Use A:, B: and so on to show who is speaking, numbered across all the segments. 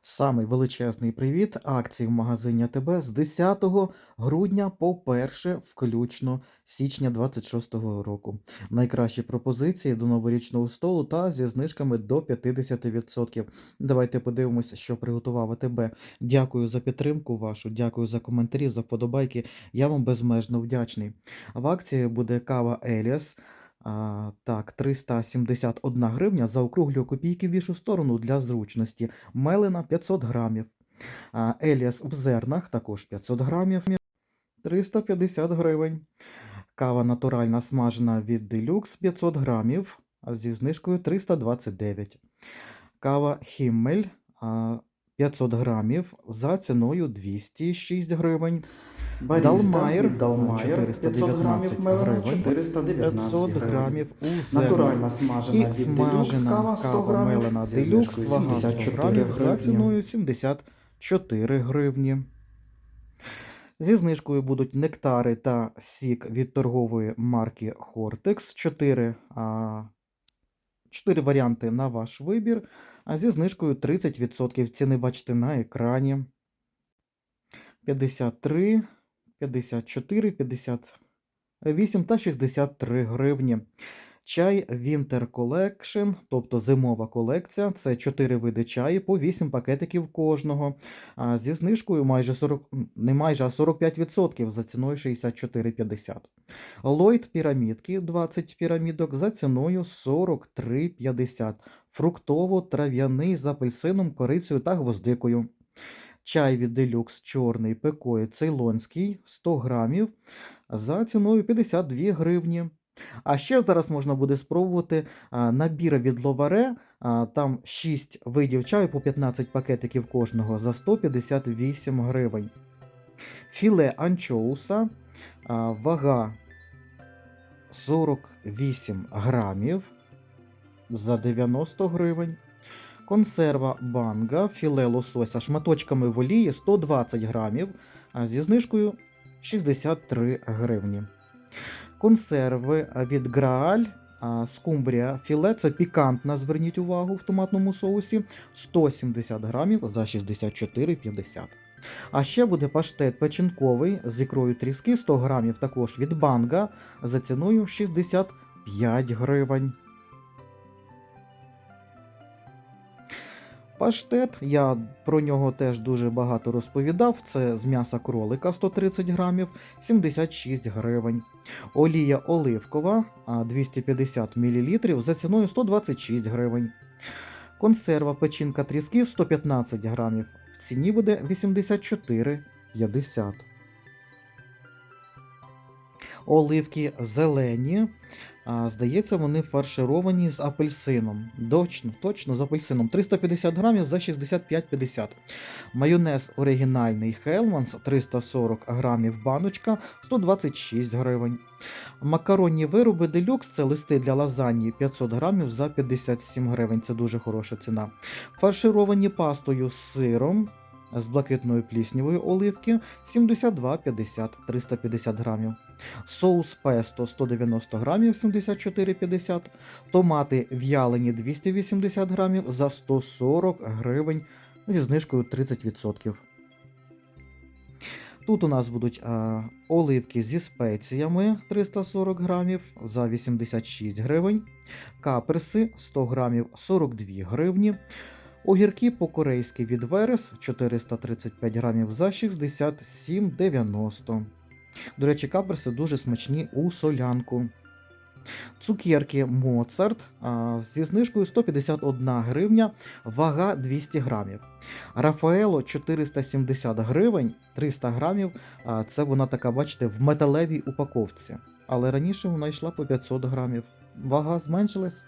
A: Самий величезний привіт акції в магазині АТБ з 10 грудня по 1 включно січня 26 року. Найкращі пропозиції до новорічного столу та зі знижками до 50%. Давайте подивимося, що приготував АТБ. Дякую за підтримку вашу, дякую за коментарі, за вподобайки. Я вам безмежно вдячний. В акції буде кава Еліас. Так, 371 гривня. Заокруглюю копійки в іншу сторону для зручності. Мелена 500 грамів. Еліас в зернах також 500 грамів. 350 гривень. Кава натуральна смажена від Deluxe 500 грамів зі знижкою 329. Кава Хіммель 500 грамів за ціною 206 гривень. Далмайер,
B: Далмайер 500 грамів
A: 419
B: 419
A: 500 грамів у.
B: Натуральна смажена від
A: смажена
B: кава 100 грамів
A: мелена 100
B: 74
A: грамів за ціною 74 гривні. Зі знижкою будуть нектари та сік від торгової марки Hortex. 4, а, 4 варіанти на ваш вибір. А зі знижкою 30%. Ціни бачите на екрані. 53, 54, 58 та 63 гривні. Чай Winter Collection, тобто зимова колекція. Це 4 види чаю по 8 пакетиків кожного. А зі знижкою майже 40, не майже, а 45% за ціною 64,50. Lloyd пірамідки 20 пірамідок за ціною 43,50. Фруктово-трав'яний з апельсином, корицею та гвоздикою. Чай від Deluxe чорний пекої цейлонський 100 грамів за ціною 52 гривні. А ще зараз можна буде спробувати набір від Ловаре. Там 6 видів чаю по 15 пакетиків кожного за 158 гривень. Філе анчоуса, вага 48 грамів за 90 гривень. Консерва банга, філе лосося шматочками в олії 120 грамів, зі знижкою 63 гривні. Консерви від Грааль, скумбрія філе, це пікантна, зверніть увагу в томатному соусі 170 грамів за 64,50. А ще буде паштет печінковий з ікрою тріски 100 грамів також від банга за ціною 65 гривень. Паштет, я про нього теж дуже багато розповідав. Це з м'яса кролика 130 грамів, 76 гривень. Олія оливкова 250 мл за ціною 126 гривень. Консерва печінка тріски 115 грамів. В ціні буде 84,50. Оливки зелені. А, здається, вони фаршировані з апельсином. Точно, точно з апельсином. 350 грамів за 65,50. Майонез оригінальний Хелманс 340 грамів баночка 126 гривень. Макаронні вироби делюкс це листи для лазаньї 500 грамів за 57 гривень. Це дуже хороша ціна. Фаршировані пастою з сиром. З блакитною пліснявою оливки 72,50 350 грамів. Соус песто 190 грамів 74,50. Томати в'ялені 280 грамів за 140 гривень зі знижкою 30%. Тут у нас будуть а, оливки зі спеціями 340 грамів за 86 гривень. Каперси 100 грамів 42 гривні. Огірки по-корейськи від Верес 435 грамів за 67,90. До речі, каперси дуже смачні у солянку. Цукерки Моцарт зі знижкою 151 гривня, вага 200 грамів. Рафаело 470 гривень, 300 грамів. Це вона така, бачите, в металевій упаковці. Але раніше вона йшла по 500 грамів. Вага зменшилась.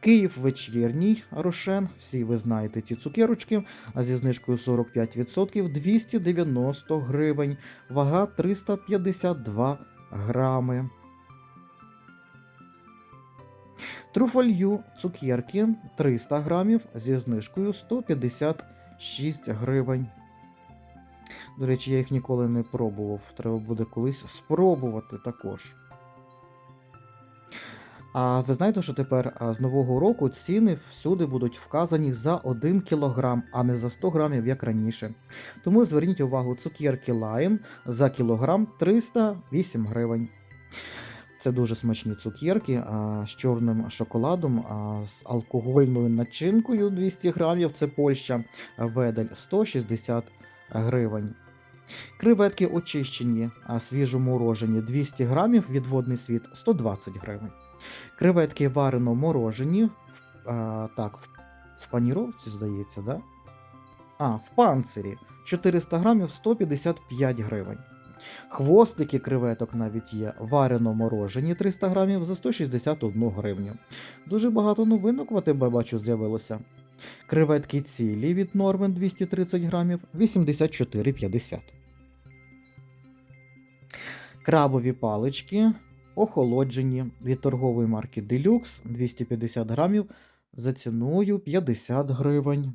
A: Київ вечірній Рошен, всі ви знаєте ці цукерочки, а зі знижкою 45% 290 гривень, вага 352 грами. Труфолью цукерки 300 грамів зі знижкою 156 гривень. До речі, я їх ніколи не пробував. Треба буде колись спробувати також. А ви знаєте, що тепер з нового року ціни всюди будуть вказані за 1 кілограм, а не за 100 грамів, як раніше. Тому зверніть увагу, цукерки Lime за кілограм 308 гривень. Це дуже смачні цукерки а, з чорним шоколадом, а, з алкогольною начинкою 200 грамів. Це Польща, Ведель 160 гривень. Креветки очищені, а свіжоморожені 200 грамів, відводний світ 120 гривень. Креветки варено морожені, а, так, в, в паніровці, здається, да? А, в панцирі 400 грамів 155 гривень. Хвостики креветок навіть є. Варено морожені 300 грамів за 161 гривню. Дуже багато новинок в АТБ бачу з'явилося. Креветки цілі від Норвен 230 грамів 84,50. Крабові палички охолоджені від торгової марки Deluxe 250 грамів за ціною 50 гривень.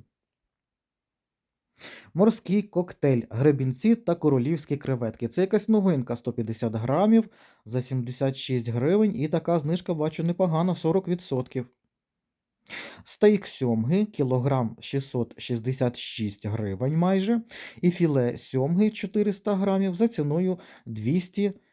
A: Морський коктейль, гребінці та королівські креветки. Це якась новинка 150 грамів за 76 гривень, і така знижка, бачу, непогана 40%. Стейк сьомги кілограм 666 гривень майже, і філе сьомги 400 грамів за ціною 280 гривень.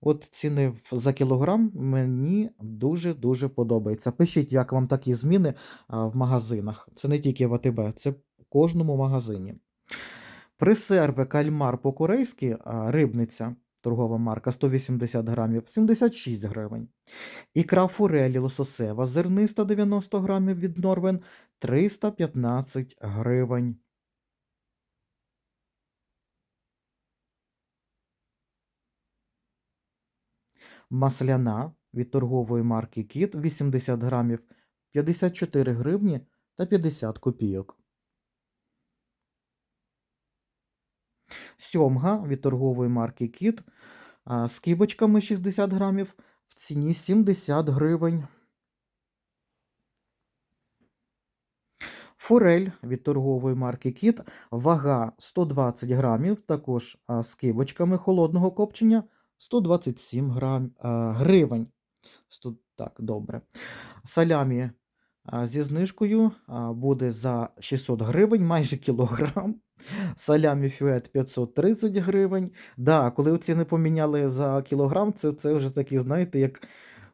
A: От ціни за кілограм мені дуже-дуже подобається. Пишіть, як вам такі зміни в магазинах. Це не тільки в АТБ, це в кожному магазині. Пресерви кальмар по-корейськи, рибниця, торгова марка 180 грамів, 76 гривень. Ікра форелі лососева зерниста 90 грамів від Норвен 315 гривень. Масляна від торгової марки Кіт 80 грамів 54 гривні та 50 копійок. Сьомга від торгової марки Кіт з кібочками 60 грамів в ціні 70 гривень. Форель від торгової марки Кіт, вага 120 грамів, також з кибочками холодного копчення 127 грам, гривень. Сто- так, добре. Салямі зі знижкою буде за 600 гривень, майже кілограм. Салямі фюет 530 гривень. Да, коли ціни поміняли за кілограм, це, це вже такі, знаєте, як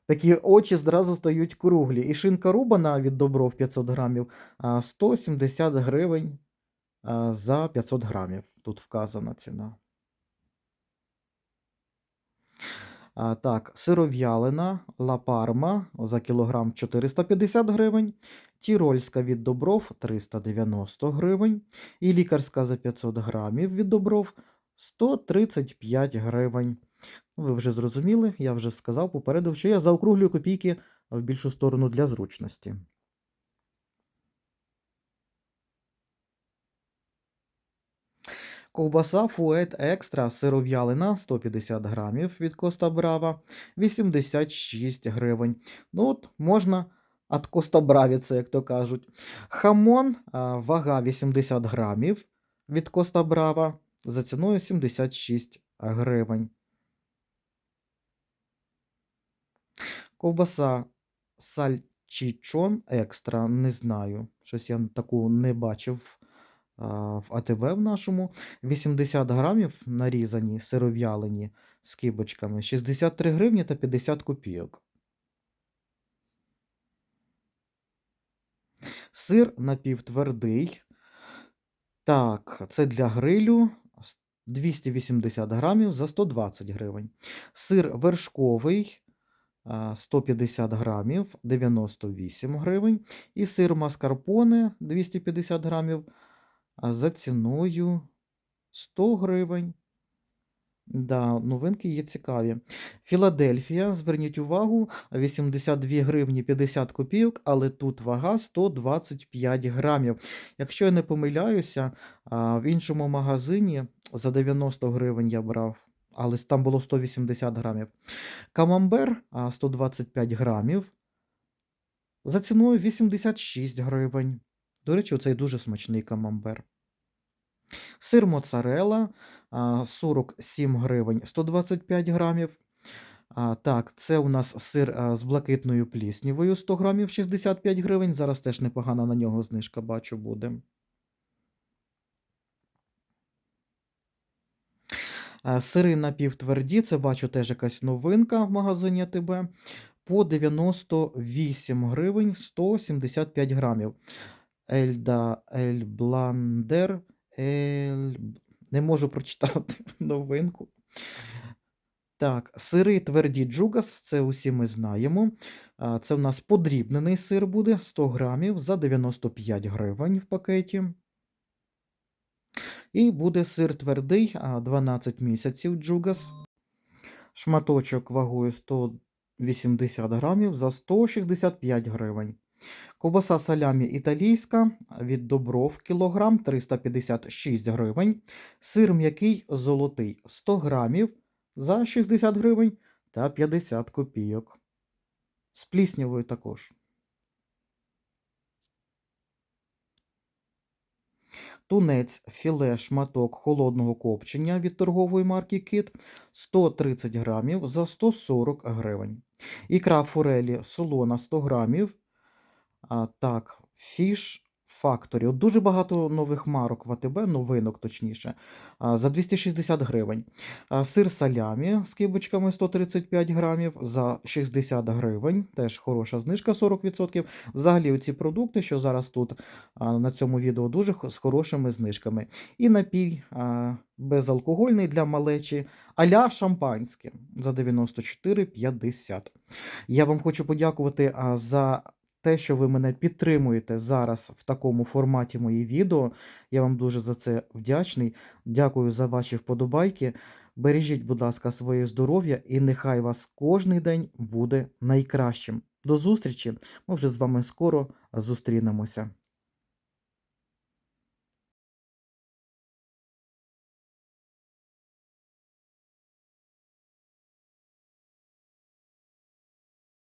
A: такі очі зразу стають круглі. І шинка рубана від Добров 500 грамів 170 гривень за 500 грамів. Тут вказана ціна. А, так, сиров'ялина лапарма за кілограм 450 гривень, тірольська від Добров 390 гривень, і лікарська за 500 грамів від Добров 135 гривень. Ви вже зрозуміли, я вже сказав, попередив, що я заокруглюю копійки в більшу сторону для зручності. Ковбаса Фует Екстра сиров'ялина 150 грамів від Коста Брава 86 гривень. Ну от можна від Коста Браві, це як то кажуть. Хамон вага 80 грамів від Коста Брава за ціною 76 гривень. Ковбаса Сальчичон Екстра, не знаю. Щось я таку не бачив в АТБ в нашому. 80 грамів нарізані, сиров'ялені з кибочками, 63 гривні та 50 копійок. Сир напівтвердий. Так, це для грилю. 280 грамів за 120 гривень. Сир вершковий 150 грамів 98 гривень. І сир маскарпоне 250 грамів за ціною 100 гривень. Да, новинки є цікаві. Філадельфія, зверніть увагу, 82 гривні 50 копійок, але тут вага 125 грамів. Якщо я не помиляюся, в іншому магазині за 90 гривень я брав, але там було 180 грамів. Камамбер 125 грамів за ціною 86 гривень. До речі, оцей дуже смачний камамбер. Сир моцарелла а, 47 гривень 125 грамів. Так, це у нас сир з блакитною пліснявою 100 грамів 65 гривень. Зараз теж непогана на нього знижка, бачу, буде. Сири напівтверді, це бачу теж якась новинка в магазині АТБ. По 98 гривень 175 грамів. Ельда Ель Бландер. Ель... Не можу прочитати новинку. Так, сири тверді джугас, це усі ми знаємо. Це в нас подрібнений сир буде 100 грамів за 95 гривень в пакеті. І буде сир твердий 12 місяців джугас. Шматочок вагою 180 грамів за 165 гривень. Ковбаса салямі італійська від Добров кілограм 356 гривень. Сир м'який золотий 100 грамів за 60 гривень та 50 копійок. З пліснявою також. Тунець філе шматок холодного копчення від торгової марки Кит 130 грамів за 140 гривень. Ікра форелі солона 100 грамів. А, так, Fish Factory. От дуже багато нових марок в АТБ, новинок точніше, а, за 260 гривень. А, сир салямі з кибочками 135 грамів за 60 гривень. Теж хороша знижка 40%. Взагалі, оці продукти, що зараз тут а, на цьому відео, дуже з хорошими знижками. І напій а, безалкогольний для малечі, аля шампанське за 94,50. Я вам хочу подякувати за те, що ви мене підтримуєте зараз в такому форматі мої відео. Я вам дуже за це вдячний. Дякую за ваші вподобайки. Бережіть, будь ласка, своє здоров'я і нехай вас кожний день буде найкращим. До зустрічі! Ми вже з вами скоро зустрінемося.